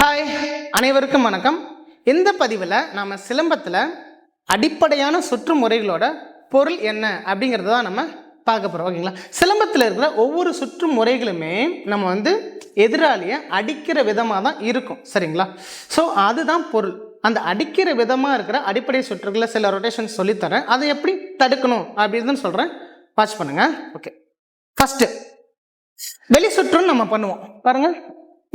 Hi அனைவருக்கும் வணக்கம். இந்த பதிவில் நாம் சிலம்பத்தில் அடிப்படையான சுற்று முறைகளோட பொருள் என்ன அப்படிங்கிறத தான் நம்ம பார்க்க போகிறோம் ஓகேங்களா? சிலம்பத்தில் இருக்கிற ஒவ்வொரு சுற்று முறைகளுமே நம்ம வந்து எதிராளியை அடிக்கிற விதமாக தான் இருக்கும் சரிங்களா? ஸோ அதுதான் பொருள். அந்த அடிக்கிற விதமாக இருக்கிற அடிப்படை சுற்றுகளை சில ரொட்டேஷன் சொல்லித்தரேன். அதை எப்படி தடுக்கணும் அப்படின்னு சொல்கிறேன் வாட்ச் பண்ணுங்கள் ஓகே ஃபஸ்ட்டு வெளி சுற்றுன்னு நம்ம பண்ணுவோம். பாருங்கள்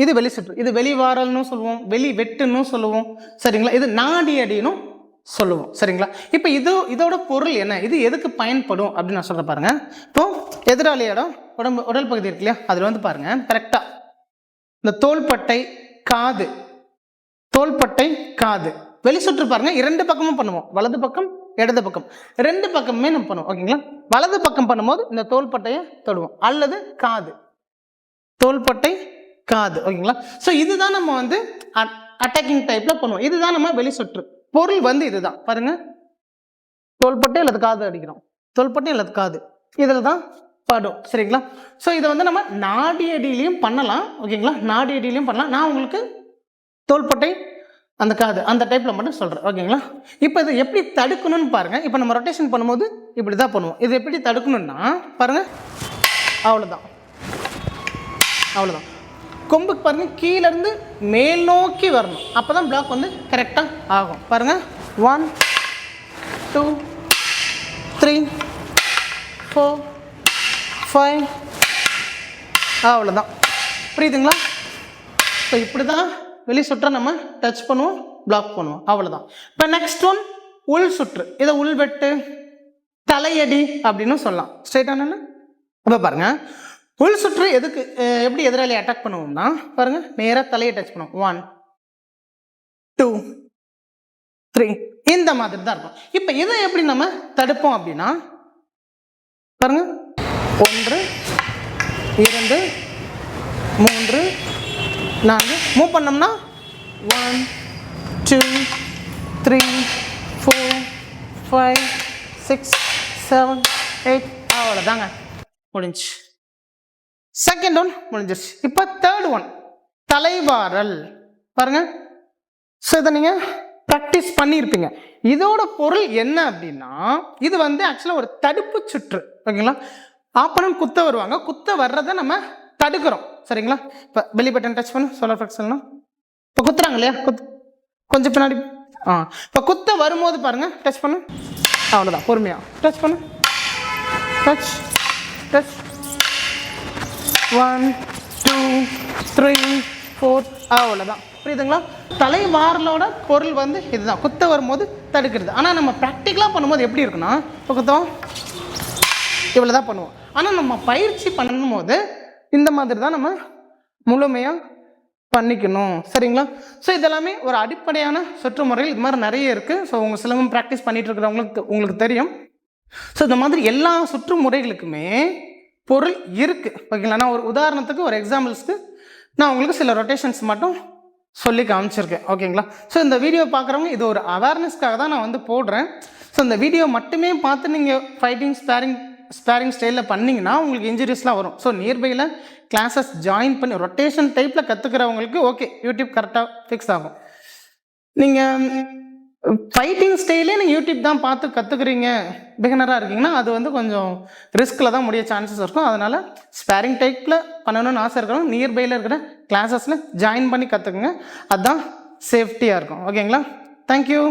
இது வெளி சுற்று இது வெளிவாரல்னு சொல்லுவோம் வெளி வெட்டுன்னு சொல்லுவோம் சரிங்களா? இது நாடி அடினும் சொல்லுவோம் சரிங்களா? இப்போ இது இதோட பொருள் என்ன? இது எதுக்கு பயன்படும் அப்படின்னு நான் சொல்கிறேன் பாருங்க. இப்போ எதிராளியோட உடம்பு உடல் பகுதி இருக்கு இல்லையா? அதில் வந்து பாருங்க கரெக்டாக இந்த தோள்பட்டை காது. தோள்பட்டை காது. வெளி சுற்று பாருங்க இரண்டு பக்கமும் பண்ணுவோம். வலது பக்கம் இடது பக்கம். ரெண்டு பக்கமுமே நம்ம பண்ணுவோம் ஓகேங்களா? வலது பக்கம் பண்ணும்போது இந்த தோள்பட்டையை தொடுவோம். அல்லது காது. தோள்பட்டை காது ஓகேங்களா? ஸோ இதுதான் நம்ம வந்து அட்டாக்கிங் டைப்ல பண்ணுவோம். இதுதான் நம்ம வெளி சுற்று. பொருள் வந்து இதுதான். பாருங்க. தோள்பட்டை அல்லது காது அடிக்கிறோம். தோள்பட்டை அல்லது காது. இதில் தான் படும். சரிங்களா? ஸோ இதை வந்து நம்ம நாடி அடியிலையும் பண்ணலாம். ஓகேங்களா? நாடி அடியிலையும் பண்ணலாம். நான் உங்களுக்கு தோள்பட்டை அந்த காது அந்த டைப்பில் மட்டும் சொல்கிறேன் ஓகேங்களா? இப்போ இதை எப்படி தடுக்கணும்னு பாருங்கள் இப்போ நம்ம ரொட்டேஷன் பண்ணும்போது இப்படி தான் பண்ணுவோம். இது எப்படி தடுக்கணும்னா பாருங்கள் அவ்வளோதான் அவ்வளோதான் கொம்புக்கு பாருங்கள் கீழேருந்து மேல் நோக்கி வரணும். அப்போ தான் பிளாக் வந்து கரெக்டாக ஆகும். பாருங்கள் one two three four five அவ்வளோதான் புரியுதுங்களா? ஸோ இப்படி தான் வெளி சுற்றை நம்ம டச் பண்ணுவோம் பிளாக் பண்ணுவோம். அவ்வளோதான் இப்போ நெக்ஸ்ட் ஒன் உள் சுற்று. இதை உள்வெட்டு தலையடி அப்படின்னு சொல்லலாம். ஸ்ட்ரைட்டான இப்போ பாருங்கள் உள் சுற்று எதுக்கு எப்படி எதிராளி அட்டாக் பண்ணுவோம்னா பாருங்க நேராக தலையை டச் பண்ணுவோம் ஒன் டூ த்ரீ இந்த மாதிரி தான் இருக்கும். இப்போ இதை எப்படி நம்ம தடுப்போம் அப்படின்னா பாருங்க. ஒன்று இரண்டு மூன்று நான்கு. மூவ் பண்ணோம்னா one two three four five six seven eight அவ்வளோதாங்க முடிஞ்சு செகண்ட் ஒன் முடிஞ்சிருச்சு. இப்போ தேர்ட் ஒன் தலைவாரல் பாருங்க. ஸோ இதை நீங்கள் ப்ராக்டிஸ் பண்ணியிருப்பீங்க. இதோட பொருள் என்ன அப்படின்னா இது வந்து ஆக்சுவலாக ஒரு தடுப்பு சுற்று. ஓகேங்களா? ஆப்பனன் குத்த வருவாங்க. குத்த வர்றதை நம்ம தடுக்கிறோம். சரிங்களா? இப்போ பெலி பட்டன் டச் பண்ணு. சோலர் ஃபிளக்ஸ்னா இப்போ குத்துறாங்க இல்லையா? குத்து. கொஞ்சம் பின்னாடி. ஆ. இப்போ குத்த வரும்போது பாருங்க. டச் பண்ணு. அவ்வளோதான் பொறுமையா. டச் பண்ணு. Touch touch one two three four அவ்வளோதான் புரியுதுங்களா? தலைவாரலோட பொருள் வந்து இதுதான். குத்த வரும்போது தடுக்கிறது. ஆனால் நம்ம ப்ராக்டிக்கலாக பண்ணும்போது எப்படி இருக்குன்னா இப்போ குத்தம் இவ்வளோ தான் பண்ணுவோம். ஆனால் நம்ம பயிற்சி பண்ணும்போது இந்த மாதிரி தான் நம்ம முழுமையாக பண்ணிக்கணும். சரிங்களா? ஸோ இதெல்லாமே ஒரு அடிப்படையான சுற்று முறையில் இது மாதிரி நிறைய இருக்குது ஸோ உங்கள் சிலம்பம் ப்ராக்டிஸ் பண்ணிகிட்டு இருக்கிறவங்களுக்கு உங்களுக்கு தெரியும். ஸோ இந்த மாதிரி எல்லா சுற்று முறைகளுக்குமே பொருள் இருக்குது ஓகேங்களா? நான் ஒரு உதாரணத்துக்கு ஒரு எக்ஸாம்பிள்ஸ்க்கு நான் உங்களுக்கு சில ரொட்டேஷன்ஸ் மட்டும் சொல்லி காமிச்சிருக்கேன். ஓகேங்களா? ஸோ இந்த வீடியோ பார்க்குறவங்க இது ஒரு அவேர்னஸ்க்காக தான் நான் வந்து போடுறேன். ஸோ இந்த வீடியோ மட்டுமே பார்த்து நீங்கள் ஃபைட்டிங் ஸ்பேரிங் ஸ்பேரிங் ஸ்டைலில் பண்ணிங்கன்னா உங்களுக்கு இன்ஜுரிஸ்லாம் வரும். ஸோ நியர்பையில் கிளாஸஸ் ஜாயின் பண்ணி ரொட்டேஷன் டைப்பில் கற்றுக்கிறவங்களுக்கு ஓகே யூடியூப் கரெக்டாக ஃபிக்ஸ் ஆகும். நீங்கள் ஃபைட்டிங் ஸ்டைலே நீங்கள் யூடியூப் தான் பார்த்து கற்றுக்குறீங்க பிகினராக இருக்கீங்கன்னா அது வந்து கொஞ்சம் ரிஸ்கில் தான் முடிய சான்சஸ் இருக்கும். அதனால் ஸ்பேரிங் டைப்பில் பண்ணணும்னு ஆசை இருக்கணும் நியர்பையில் இருக்கிற கிளாஸஸில் ஜாயின் பண்ணி கற்றுக்குங்க அதுதான் சேஃப்டியாக இருக்கும். ஓகேங்களா தேங்க்யூ